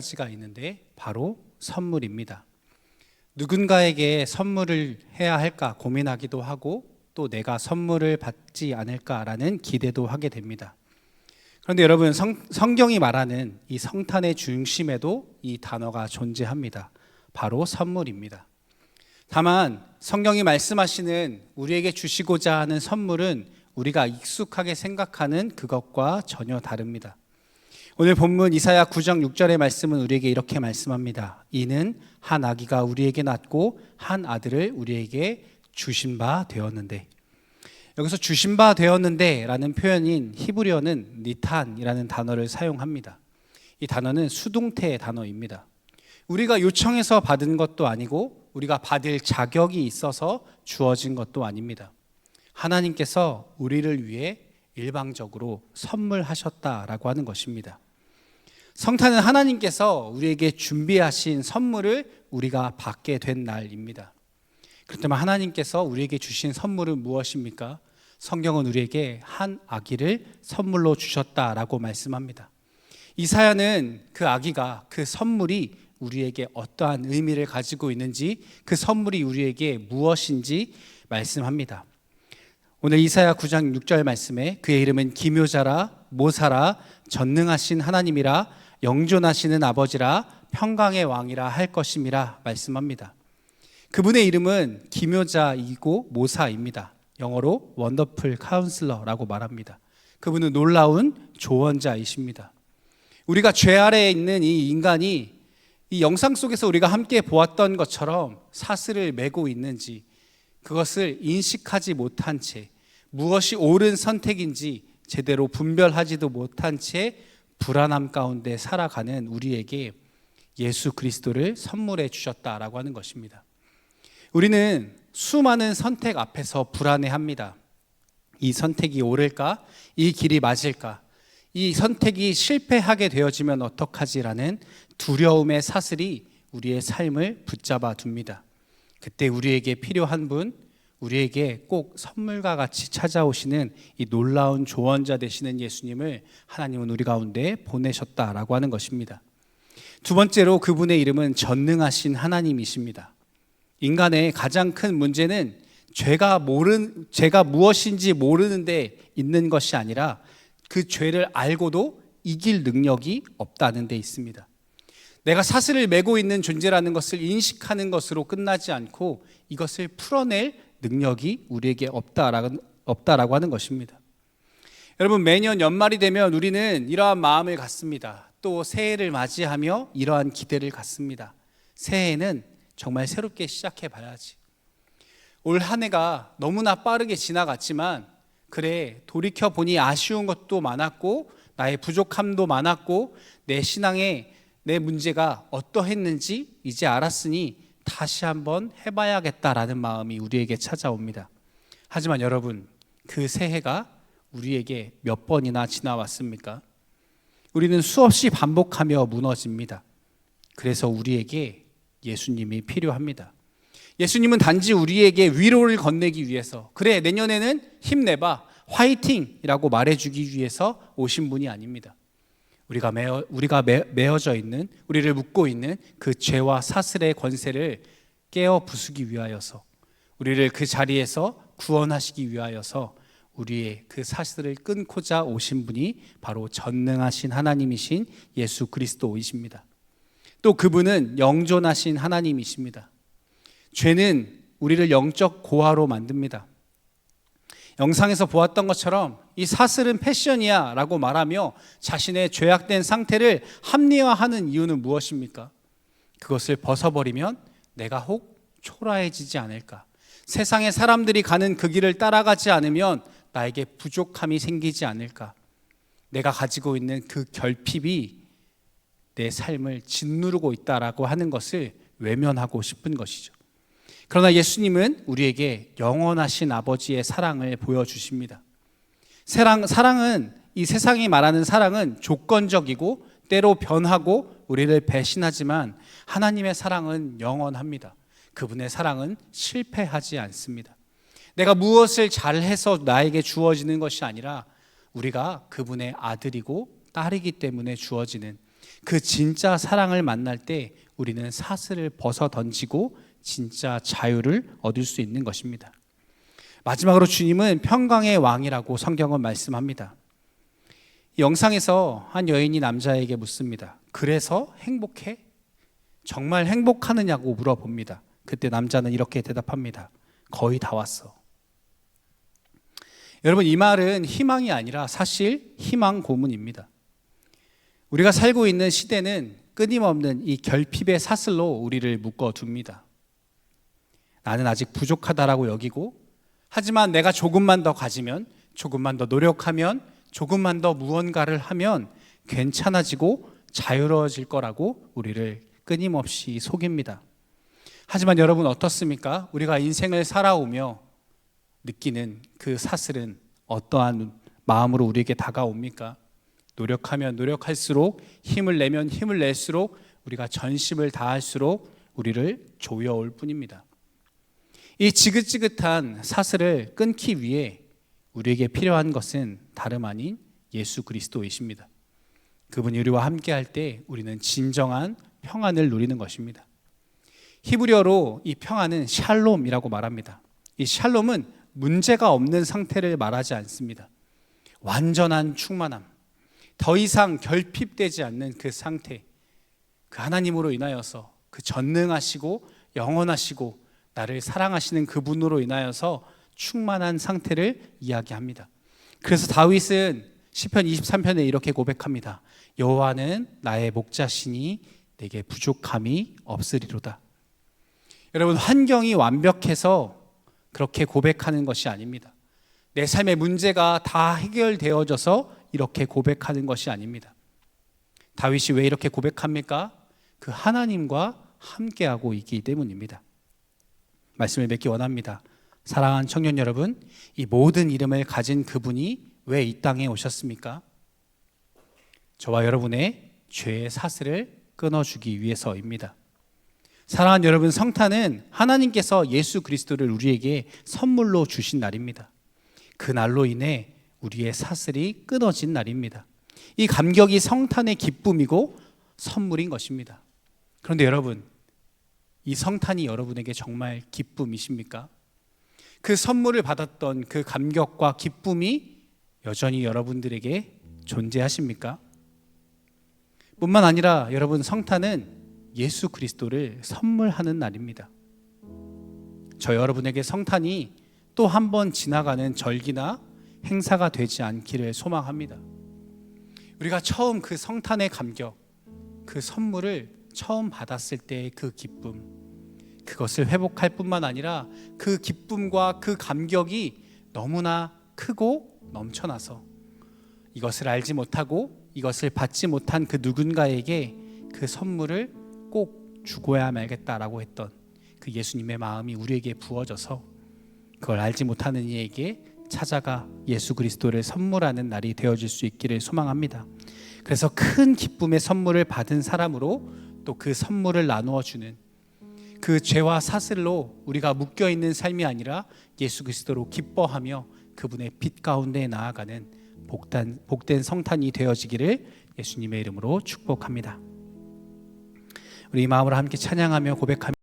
가지가 있는데 바로 선물입니다. 누군가에게 선물을 해야 할까 고민하기도 하고 또 내가 선물을 받지 않을까라는 기대도 하게 됩니다. 그런데 여러분 성, 성경이 말하는 이 성탄의 중심에도 이 단어가 존재합니다. 바로 선물입니다. 다만 성경이 말씀하시는 우리에게 주시고자 하는 선물은 우리가 익숙하게 생각하는 그것과 전혀 다릅니다. 오늘 본문 이사야 9장 6절의 말씀은 우리에게 이렇게 말씀합니다. 이는 한 아기가 우리에게 낳고 한 아들을 우리에게 주신 바 되었는데 여기서 주신 바 되었는데라는 표현인 히브리어는 니탄이라는 단어를 사용합니다. 이 단어는 수동태 단어입니다. 우리가 요청해서 받은 것도 아니고 우리가 받을 자격이 있어서 주어진 것도 아닙니다. 하나님께서 우리를 위해 일방적으로 선물하셨다라고 하는 것입니다. 성탄은 하나님께서 우리에게 준비하신 선물을 우리가 받게 된 날입니다. 그렇다면 하나님께서 우리에게 주신 선물은 무엇입니까? 성경은 우리에게 한 아기를 선물로 주셨다라고 말씀합니다. 이사야는 그 아기가 그 선물이 우리에게 어떠한 의미를 가지고 있는지 그 선물이 우리에게 무엇인지 말씀합니다. 오늘 이사야 9장 6절 말씀에 그의 이름은 기묘자라 모사라 전능하신 하나님이라 영존하시는 아버지라 평강의 왕이라 할 것임이라 말씀합니다. 그분의 이름은 기묘자이고 모사입니다. 영어로 원더풀 카운슬러라고 말합니다. 그분은 놀라운 조언자이십니다. 우리가 죄 아래에 있는 이 인간이 이 영상 속에서 우리가 함께 보았던 것처럼 사슬을 메고 있는지 그것을 인식하지 못한 채 무엇이 옳은 선택인지 제대로 분별하지도 못한 채 불안함 가운데 살아가는 우리에게 예수 그리스도를 선물해 주셨다라고 하는 것입니다. 우리는 수많은 선택 앞에서 불안해 합니다. 이 선택이 옳을까? 이 길이 맞을까? 이 선택이 실패하게 되어지면 어떡하지라는 두려움의 사슬이 우리의 삶을 붙잡아 둡니다. 그때 우리에게 필요한 분, 우리에게 꼭 선물과 같이 찾아오시는 이 놀라운 조언자 되시는 예수님을 하나님은 우리 가운데 보내셨다라고 하는 것입니다. 두 번째로 그분의 이름은 전능하신 하나님이십니다. 인간의 가장 큰 문제는 죄가 모른 죄가 무엇인지 모르는데 있는 것이 아니라 그 죄를 알고도 이길 능력이 없다는 데 있습니다. 내가 사슬을 메고 있는 존재라는 것을 인식하는 것으로 끝나지 않고 이것을 풀어낼 능력이 우리에게 없다라고, 없다라고 하는 것입니다. 여러분 매년 연말이 되면 우리는 이러한 마음을 갖습니다. 또 새해를 맞이하며 이러한 기대를 갖습니다. 새해는 정말 새롭게 시작해 봐야지. 올 한 해가 너무나 빠르게 지나갔지만 그래 돌이켜 보니 아쉬운 것도 많았고 나의 부족함도 많았고 내 신앙에 내 문제가 어떠했는지 이제 알았으니 다시 한번 해봐야겠다라는 마음이 우리에게 찾아옵니다. 하지만 여러분 그 새해가 우리에게 몇 번이나 지나왔습니까? 우리는 수없이 반복하며 무너집니다. 그래서 우리에게 예수님이 필요합니다. 예수님은 단지 우리에게 위로를 건네기 위해서 그래 내년에는 힘내봐 화이팅 이라고 말해주기 위해서 오신 분이 아닙니다. 우리가 매어, 우리가 매, 매어져 있는 우리를 묶고 있는 그 죄와 사슬의 권세를 깨어 부수기 위하여서 우리를 그 자리에서 구원하시기 위하여서 우리의 그 사슬을 끊고자 오신 분이 바로 전능하신 하나님이신 예수 그리스도이십니다. 또 그분은 영존하신 하나님이십니다. 죄는 우리를 영적 고아로 만듭니다. 영상에서 보았던 것처럼 이 사슬은 패션이야 라고 말하며 자신의 죄악된 상태를 합리화하는 이유는 무엇입니까? 그것을 벗어버리면 내가 혹 초라해지지 않을까? 세상의 사람들이 가는 그 길을 따라가지 않으면 나에게 부족함이 생기지 않을까? 내가 가지고 있는 그 결핍이 내 삶을 짓누르고 있다라고 하는 것을 외면하고 싶은 것이죠. 그러나 예수님은 우리에게 영원하신 아버지의 사랑을 보여주십니다. 사랑, 사랑은 이 세상이 말하는 사랑은 조건적이고 때로 변하고 우리를 배신하지만 하나님의 사랑은 영원합니다. 그분의 사랑은 실패하지 않습니다. 내가 무엇을 잘해서 나에게 주어지는 것이 아니라 우리가 그분의 아들이고 딸이기 때문에 주어지는 그 진짜 사랑을 만날 때 우리는 사슬을 벗어 던지고 진짜 자유를 얻을 수 있는 것입니다. 마지막으로 주님은 평강의 왕이라고 성경은 말씀합니다. 이 영상에서 한 여인이 남자에게 묻습니다. 그래서 행복해? 정말 행복하느냐고 물어봅니다. 그때 남자는 이렇게 대답합니다. 거의 다 왔어. 여러분 이 말은 희망이 아니라 사실 희망 고문입니다. 우리가 살고 있는 시대는 끊임없는 이 결핍의 사슬로 우리를 묶어 둡니다. 나는 아직 부족하다라고 여기고 하지만 내가 조금만 더 가지면 조금만 더 노력하면 조금만 더 무언가를 하면 괜찮아지고 자유로워질 거라고 우리를 끊임없이 속입니다. 하지만 여러분 어떻습니까? 우리가 인생을 살아오며 느끼는 그 사슬은 어떠한 마음으로 우리에게 다가옵니까? 노력하면 노력할수록 힘을 내면 힘을 낼수록 우리가 전심을 다할수록 우리를 조여올 뿐입니다. 이 지긋지긋한 사슬을 끊기 위해 우리에게 필요한 것은 다름 아닌 예수 그리스도이십니다. 그분이 우리와 함께 할 때 우리는 진정한 평안을 누리는 것입니다. 히브리어로 이 평안은 샬롬이라고 말합니다. 이 샬롬은 문제가 없는 상태를 말하지 않습니다. 완전한 충만함, 더 이상 결핍되지 않는 그 상태, 그 하나님으로 인하여서 그 전능하시고 영원하시고 나를 사랑하시는 그분으로 인하여서 충만한 상태를 이야기합니다. 그래서 다윗은 시편 23편에 이렇게 고백합니다. 여호와는 나의 목자시니 내게 부족함이 없으리로다. 여러분 환경이 완벽해서 그렇게 고백하는 것이 아닙니다. 내 삶의 문제가 다 해결되어져서 이렇게 고백하는 것이 아닙니다. 다윗이 왜 이렇게 고백합니까? 그 하나님과 함께하고 있기 때문입니다. 말씀을 맺기 원합니다. 사랑하는 청년 여러분, 이 모든 이름을 가진 그분이 왜 이 땅에 오셨습니까? 저와 여러분의 죄의 사슬을 끊어주기 위해서입니다. 사랑하는 여러분, 성탄은 하나님께서 예수 그리스도를 우리에게 선물로 주신 날입니다. 그 날로 인해 우리의 사슬이 끊어진 날입니다. 이 감격이 성탄의 기쁨이고 선물인 것입니다. 그런데 여러분, 이 성탄이 여러분에게 정말 기쁨이십니까? 그 선물을 받았던 그 감격과 기쁨이 여전히 여러분들에게 존재하십니까? 뿐만 아니라 여러분 성탄은 예수 그리스도를 선물하는 날입니다. 저 여러분에게 성탄이 또 한 번 지나가는 절기나 행사가 되지 않기를 소망합니다. 우리가 처음 그 성탄의 감격, 그 선물을 처음 받았을 때의 그 기쁨, 그것을 회복할 뿐만 아니라 그 기쁨과 그 감격이 너무나 크고 넘쳐나서 이것을 알지 못하고 이것을 받지 못한 그 누군가에게 그 선물을 꼭 주고야 말겠다라고 했던 그 예수님의 마음이 우리에게 부어져서 그걸 알지 못하는 이에게 찾아가 예수 그리스도를 선물하는 날이 되어질 수 있기를 소망합니다. 그래서 큰 기쁨의 선물을 받은 사람으로 또 그 선물을 나누어 주는 그 죄와 사슬로 우리가 묶여 있는 삶이 아니라 예수 그리스도로 기뻐하며 그분의 빛 가운데 나아가는 복단, 복된 성탄이 되어지기를 예수님의 이름으로 축복합니다. 우리 이 마음으로 함께 찬양하며 고백하며